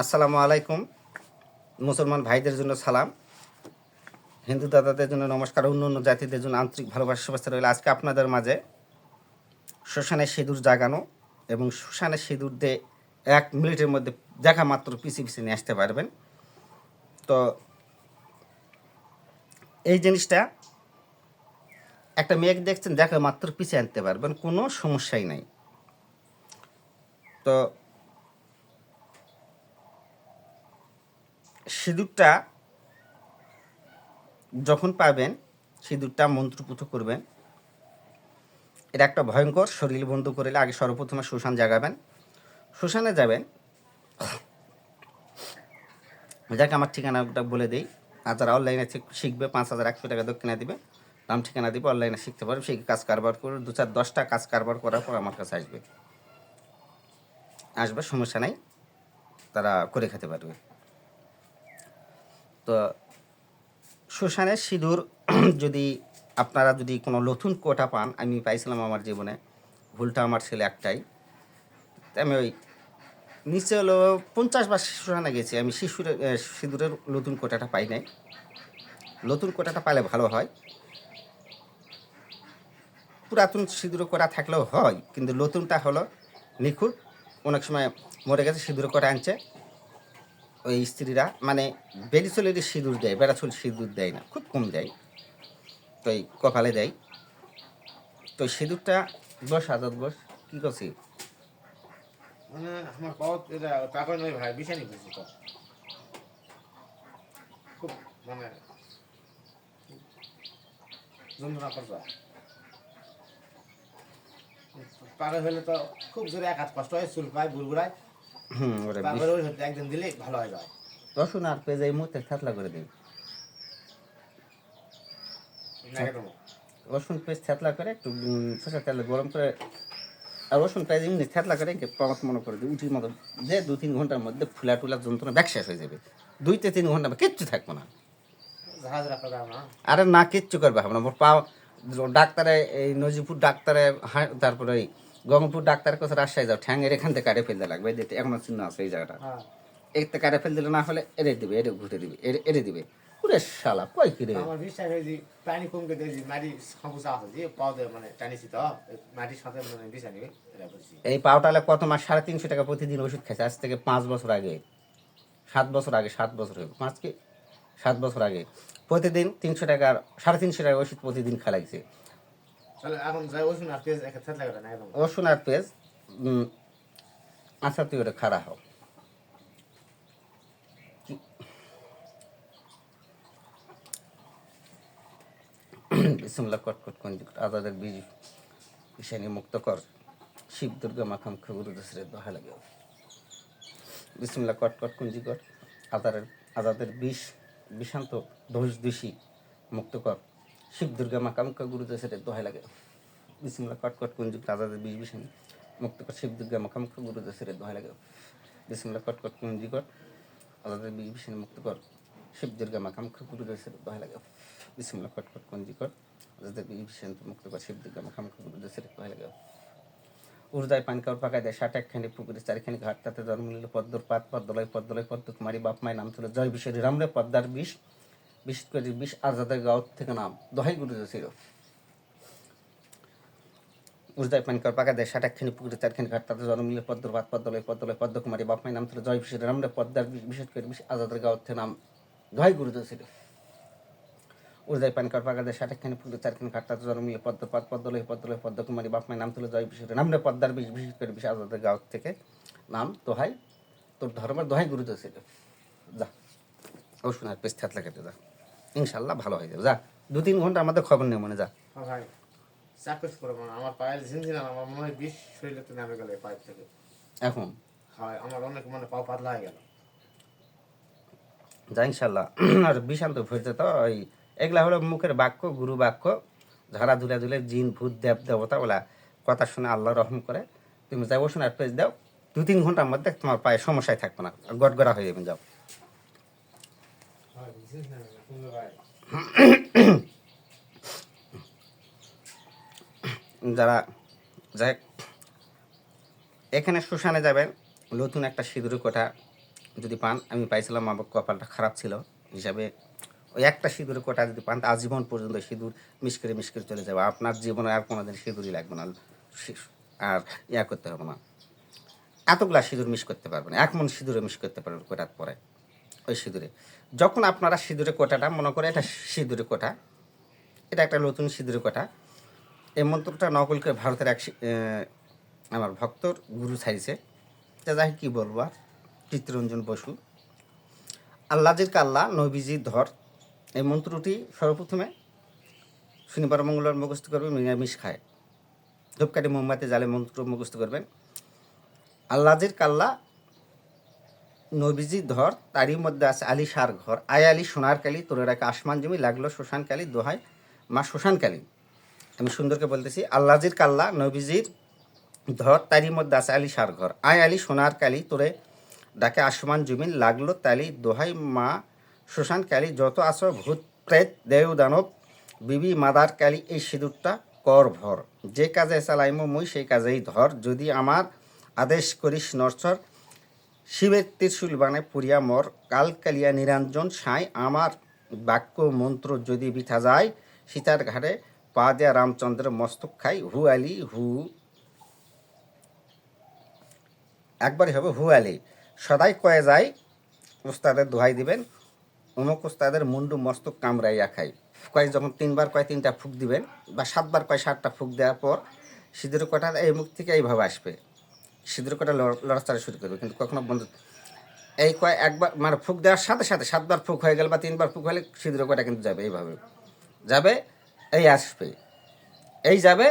আসসালামু আলাইকুম। মুসলমান ভাইদের জন্য সালাম, হিন্দু দাদাদের জন্য নমস্কার, অন্য অন্য জাতিদের জন্য আন্তরিক ভালোবাসা, শুভেচ্ছা রইল আজকে আপনাদের মাঝে। শ্মশানের সিঁদুর জাগানো এবং শ্মশানের সিঁদুর দিয়ে এক মিনিটের মধ্যে দেখা মাত্র পিছিয়ে পিছিয়ে নিয়ে আসতে পারবেন। তো এই জিনিসটা একটা মেয়েকে দেখছেন, দেখা মাত্র পিছিয়ে আনতে পারবেন, কোনো সমস্যাই নাই। তো সিঁদুরটা যখন পাবেন, সিঁদুরটা মন্ত্রপুত করবেন। এটা একটা ভয়ঙ্কর শরীর বন্ধ করিলে আগে সর্বপ্রথমে শ্মশান জাগাবেন। শ্মশানে যাবেন। যাকে, আমার ঠিকানাটা বলে দিই। আর যারা অনলাইনে শিখবে, পাঁচ হাজার একশো টাকা দক্ষিণা দিবে। নাম, ঠিকানা দিবে অনলাইনে শিখতে পারবে। সেই কাজ কারবার করে দু চার দশটা কাজ কারবার করার পর আমার কাছে আসবে। আসবে, সমস্যা নাই। তারা করে খেতে পারবে। তো শ্মশানের সিঁদুর যদি আপনারা যদি কোনো নতুন কোটা পান, আমি পাইছিলাম আমার জীবনে। ভুলটা আমার ছেলে একটাই। আমি ওই নিচে হলো পঞ্চাশ বার শ্মশানে গেছি। আমি শিশুর সিঁদুরের নতুন কোটাটা পাই নাই। নতুন কোটাটা পাইলে ভালো হয়। পুরাতন সিঁদুর করা থাকলেও হয়, কিন্তু নতুনটা হলো নিখুঁত। অনেক সময় মরে গেছে, সিঁদুর কোটা আনছে। ওই স্ত্রীরা মানে বেরিচলের সিঁদুর দেয় বেড়াচল সিঁদুর দেয় না, খুব কম দেয়। তো এই কপালে দেয়। তো সিঁদুরটা বস, আজাদ বস, কী করছি মানে আমার তো। খুব মানে হলে তো খুব জোরে এক কষ্ট হয়, চুল পায়, বুড়বুড়ায়। হুম তারপরে ওই একদিন দিলে ভালো হয়ে যায়। রসুন আর পেঁয়াজ এই মুহূর্তে থাতলা করে দিই না একদম রসুন পেঁয়াজ থেতলা করে একটু সরষের তেল গরম করে আর রসুন পেঁয়াজ এমনি থেতলা করে পামাত মনে করে দিই উঠির মতো যে দু তিন ঘণ্টার মধ্যে ফুলা টুলা যন্ত্রণা ব্যাক শেষ হয়ে যাবে। দুই থেকে তিন ঘণ্টা কিচ্ছু থাকব না। আরে না কিচ্ছু করবে হবে না। মোর পা ডাক্তারে এই নজিপুর ডাক্তারে তারপরে এই গঙ্গপুর ডাক্তার কাছে রাজশাহী যাও ঠ্যাঙের এখান থেকে কাটে ফেলতে লাগবে? যেতে এখনও চিহ্ন আছে এই জায়গাটা। হ্যাঁ। একটা কাটে ফেল দিলে না হলে এড়ে দিবে এড়ে ঘুরে দিবে এড়ে এড়ে দিবে। পুরে শালা কই কি রে? আমার বিশ্বাস হয় যে পানি কমকে দিয়ে যে মাটি আছে যে দেয় মানে টানিছি তো মাটির সাথে মানে বিছানি এই পাউটালে কত মাস সাড়ে তিনশো টাকা প্রতিদিন ওষুধ খাইছে আজ থেকে পাঁচ বছর আগে। সাত বছর আগে সাত বছর হইব পাঁচ কি? সাত বছর আগে। প্রতিদিন তিনশো টাকার সাড়ে তিনশো টাকা ওষুধ প্রতিদিন খালাইছে। রসুন আর পেঁয়াজ আচ্ছা তুই ওটা খারাপ হও। বিসমুল্লাহ কটকট কঞ্জিক আজাদের বীজ ঈশানী মুক্ত কর। শিব, দুর্গা মাখাম খগুরু দশরে দোহা লাগে। বিসমুল্লাহ কটকট কুঞ্জিকর আজাদের আজাদের বিষ বিষান্ত দোষ দোষী মুক্ত কর। শিব দুর্গা মাকাম খগুরু দশরে দোহাই লাগে। বিসমুল্লাহ কটকট কুঞ্জিক আজাদের বিষ বিষানী। মুক্ত কর, শিব দুর্গা মাখাম খগুরু দশরে দোহাই লাগে। বিসমুল্লাহ কটকট কুঞ্জিকর আজাদের বিষ বিষানী, মুক্ত কর। শিব দুর্গা মাকাম খগুরু দশরে দোহাই লাগে। বিসমুল্লাহ কটকট কুঞ্জিকর আজাদের বিষ বিষানী মুক্ত কর, শিব দুর্গা মাখাম খগুরু দশরে দোহাই লাগে। উর্দায় পান কাউর পাকায় দেয় ষাট একখানি পুকুরে, চারিখানি ঘাট, তাতে জন্ম নিল পদ্মর পাত, পদ্মলয় পদ্মলয় পদ্ম কুমারী বাপ নাম ছিল জয় বিশ্বরী রামরে পদ্মার বিষ। বিষ করে বিষ আজাদের গাঁও থেকে নাম দহাই গুরু ছিল। উর্দায় পান কাউর পাকা দেয় একখানি পুকুরে চারখানি ঘাট, তাতে জন্ম নিল পদ্মর পাত পদ্মলয় পদ্মলয় পদ্ম কুমারী বাপ মায়ের নাম ছিল জয় বিশ্বরী রামরে পদ্মার বিশেষ করে বিষ আজাদের গাঁও থেকে নাম দহাই গুরু ছিল। উদয় পান কর পাকা দেয় ষাটখানি পুকুরে চারখানি ঘাটটা জন্ম নিয়ে পদ্ম পাত পদ্মলয় পদ্মলয় পদ্মকুমারী বাপ মায়ের নাম তুলে জয় বিশেষ নামরে পদ্মার বিশেষ করে বিশেষ আজাদের গাঁও থেকে নাম দোহাই তোর ধর্মের দোহাই গুরু ছিল। যা, ও শোনার পেস থাকলে কেটে যা। ইনশাল্লাহ ভালো হয়ে যাবে। যা দু তিন ঘণ্টা আমাদের খবর নেই মনে যা। হ্যাঁ ভাই চাকরিস করব না আমার পায়ের ঝিনঝিন আমার মনে হয় বিষ শরীরে তো নামে গেল পায়ের থেকে। এখন? হয় আমার অনেক মানে পাও পাতলা হয়ে গেল। যা ইনশাল্লাহ। আর বিষান্ত ভরছে তো ওই এগুলা হলো মুখের বাক্য গুরু বাক্য। ঝাড়া ধুলে ধুলে জিন ভূত দেব দেবতা ওলা কথা শুনে আল্লাহ রহম করে। তুমি যাই ওষুধ আর পেজ দাও। দু তিন ঘণ্টার মধ্যে তোমার পায়ে সমস্যায় থাকবে না। গড়গড়া হয়ে যাবে যাও হয় ঝিনঝিন নামে না সুন্দর ভাই যারা, যাই এখানে শ্মশানে যাবেন, নতুন একটা সিঁদুর কোঠা যদি পান, আমি পাইছিলাম, আমার কপালটা খারাপ ছিল, হিসাবে ওই একটা সিঁদুর কোটা যদি পান, আজীবন পর্যন্ত সিঁদুর মিস করে মিস করে চলে যাবে, আপনার জীবনে আর কোনোদিন সিঁদুরই লাগবে না আর ইয়া করতে হবে না। এতগুলা সিঁদুর মিস করতে পারবেন, এক মন সিঁদুরে মিস করতে পারবেন কোটার পরে। ওই সিঁদুরে। যখন আপনারা সিঁদুরে কোটাটা, মনে করে এটা সিঁদুরে কোটা, এটা একটা নতুন সিঁদুরে কোটা, এই মন্ত্রটা নকল করে ভারতের এক আমার ভক্তর গুরু ছাইছে যা যাই কী বলব আর? চিত্তরঞ্জন বসু। আল্লাজির কাল্লা, নবীজি ধর, এই মন্ত্রটি সর্বপ্রথমে শনিবার মঙ্গলবার মুখস্থ করবেন, নিরামিষ খায়। ধূপকাঠি, মোমবাতি জালে মন্ত্র মুখস্থ করবেন। আল্লাজির কাল্লা নবীজি ধর, তারই মধ্যে আছে আলী সার ঘর। আয় আলী, সোনার কালি, তোরে রাখে আসমান জমি, লাগল শ্মশান কালি দোহাই মা শ্মশান কালি। আমি সুন্দরকে বলতেছি আল্লাজির কাল্লা, নবীজির ধর, তারই মধ্যে আছে আলী সার ঘর। আয় আলী, সোনার কালি, তোরে ডাকে আসমান জমিন লাগল তালি দোহাই মা শ্মশান কালি, যত আসো ভূত প্রেত দেব দানব, বিবি মাদার কালি, এই সিঁদুরটা কর ভর। যে কাজে চালাইমো মুই, সেই কাজেই ধর। যদি আমার আদেশ করিস নরসর শিবের ত্রিশুল বানায় পুরিয়া মর, কাল কালিয়া নিরঞ্জন সাই, আমার বাক্য মন্ত্র যদি বিঠা যায়, সীতার ঘাটে পা দেয়া রামচন্দ্র মস্তক খাই, হু আলি, হু। একবারই হবে হু আলি। সদাই কয়ে যায়, উস্তাদের দোহাই দিবেন অমুক উস্তাদের মুন্ডু মস্তক কামড়াইয়া খাই। কয় যখন তিনবার কয় তিনটা ফুক দিবেন, বা সাতবার কয় সাতটা ফুক দেওয়ার পর, সিঁদুর কটা এই মুখ থেকে এইভাবে আসবে। সিঁদুর কটা লড়াচড়া শুরু করবে, কিন্তু কখনো বন্ধ এই কয় একবার মানে ফুক দেওয়ার সাথে সাথে সাতবার ফুক হয়ে গেল বা তিনবার ফুক হলে সিঁদুর কটা কিন্তু যাবে এইভাবে। যাবে, এই আসবে। এই যাবে,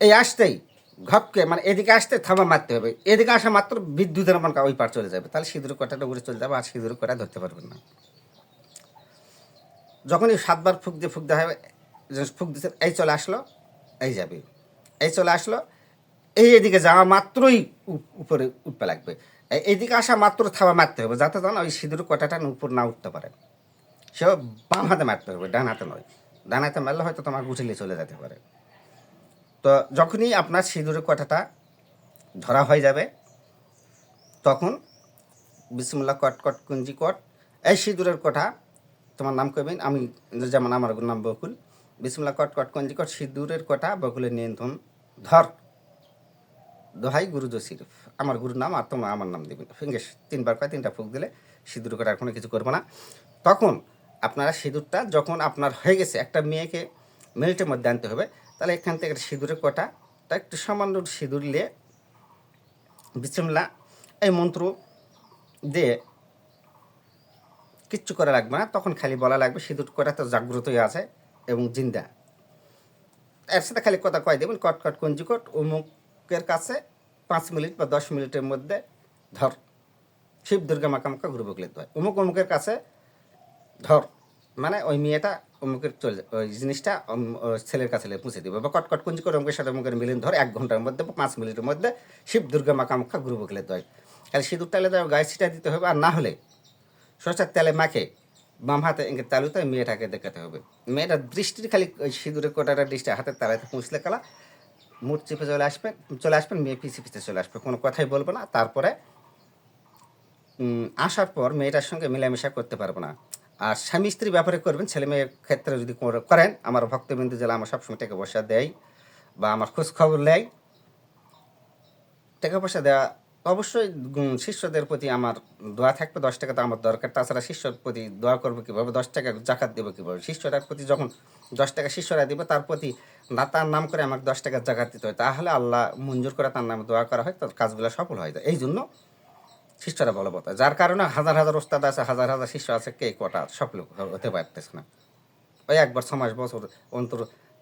এই আসতেই ঘপকে মানে এদিকে আসতে থামা মারতে হবে। এদিকে আসা মাত্র বিদ্যুতের মন ওই পার চলে যাবে। তাহলে সিঁদুর কটাটা উড়ে চলে যাবে, আর সিঁদুর কটা ধরতে পারবেন না। যখনই সাতবার ফুক দিয়ে ফুক দেওয়া হবে ফুক দিতে এই চলে আসলো, এই যাবে। এই চলে আসলো এই এদিকে যাওয়া মাত্রই উপ- উপরে উঠতে লাগবে। এইদিকে আসা মাত্র থাবা মারতে হবে, যাতে যেন ওই সিঁদুর কটাটা উপর না উঠতে পারে। সে বাম হাতে মারতে হবে, ডান হাতে নয়। ডান হাতে মারলে হয়তো তোমার গুটিলে চলে যেতে পারে। তো যখনই আপনার সিঁদুরের কটাটা ধরা হয়ে যাবে, তখন বিসমুল্লাহ কট কট কুঞ্জি কট, এই সিঁদুরের কথা তোমার নাম কবেন আমি যেমন আমার নাম বকুল। বিসমুল্লাহ কট কট কুঞ্জি কট, সিঁদুরের কথা বকুলের নিয়ন্ত্রণ ধর। দোহাই গুরু জসির। আমার গুরুর নাম আর তোমার আমার নাম দেবেন ফিঙ্গেস তিনবার কয়, তিনটা ফুক দিলে সিঁদুর করার কোনো কিছু করব না। তখন আপনারা সিঁদুরটা যখন আপনার হয়ে গেছে, একটা মেয়েকে মিনিটের মধ্যে আনতে হবে, তাহলে এখান থেকে একটা সিঁদুরের কটা, তা একটু সামান্য সিঁদুর নিয়ে বিসমিল্লা এই মন্ত্র দিয়ে কিচ্ছু করা লাগবে না। তখন খালি বলা লাগবে, সিঁদুর কটা তো জাগ্রতই আছে এবং জিন্দা। এর সাথে খালি কথা কয় দেবেন, কট কট, কঞ্জি কট কাছে পাঁচ মিনিট বা দশ মিনিটের মধ্যে ধর, শিব দুর্গা মাকামাকা ঘুরে বকলে হয়। অমুক অমুকের কাছে ধর মানে ওই মেয়েটা অমুকের চলে ওই জিনিসটা ছেলের কাছে পৌঁছে দেবে। বা কটকট কট কুঞ্জি করে অমুকের সাথে অমুকের মিলিন ধর এক ঘণ্টার মধ্যে বা পাঁচ মিনিটের মধ্যে শিব দুর্গা মাকামাকা ঘুরে বকলে হয়। তাহলে সিঁদুর তালে দেওয়া গায়ে ছিটা দিতে হবে আর না হলে সরষের তেলে মাখে, বাম হাতে এঁকে তালুতে মেয়েটাকে দেখাতে হবে। মেয়েটার দৃষ্টির খালি সিঁদুরের কোটাটা দৃষ্টি হাতের তালাতে পুষলে কালা মুঠ চেপে চলে আসবে, চলে আসবেন, মেয়ে পিছে পিছে চলে আসবে, কোনো কথাই বলব না। তারপরে আসার পর মেয়েটার সঙ্গে মেলামেশা করতে পারব না। আর স্বামী স্ত্রী ব্যাপারে করবেন, ছেলে মেয়ের ক্ষেত্রে যদি করেন, আমার ভক্তবিন্দু জেলা আমার সবসময় টাকা পয়সা দেয় বা আমার খোঁজ খবর নেয়, টাকা পয়সা দেওয়া অবশ্যই শিষ্যদের প্রতি আমার দোয়া থাকবে, দশ টাকা তো আমার দরকার। তাছাড়া শিষ্যর প্রতি দোয়া করব কীভাবে? দশ টাকা জাকাত দেবো কীভাবে? শিষ্যটার প্রতি যখন দশ টাকা শিষ্যরা দিবে, তার প্রতি না তার নাম করে আমাকে দশ টাকার জায়গা দিতে হয়, তাহলে আল্লাহ মঞ্জুর করে তার নামে দোয়া করা হয়, তার কাজগুলো সফল হয়ে। এই জন্য শিষ্যরা বলবৎ হয়। যার কারণে হাজার হাজার ওস্তাদ আছে, হাজার হাজার শিষ্য আছে, কে কটা সফল হতে পারতেছে না। ওই একবার ছ মাস বছর অন্তর,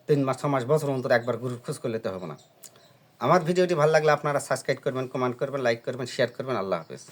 তিন মাস ছ মাস বছর অন্তর একবার গুরুর খোঁজ করলে তো হবে না। আমার ভিডিওটি ভালো লাগলে আপনারা সাবস্ক্রাইব করবেন কমেন্ট করবেন লাইক করবেন শেয়ার করবেন, আল্লাহ হাফেজ।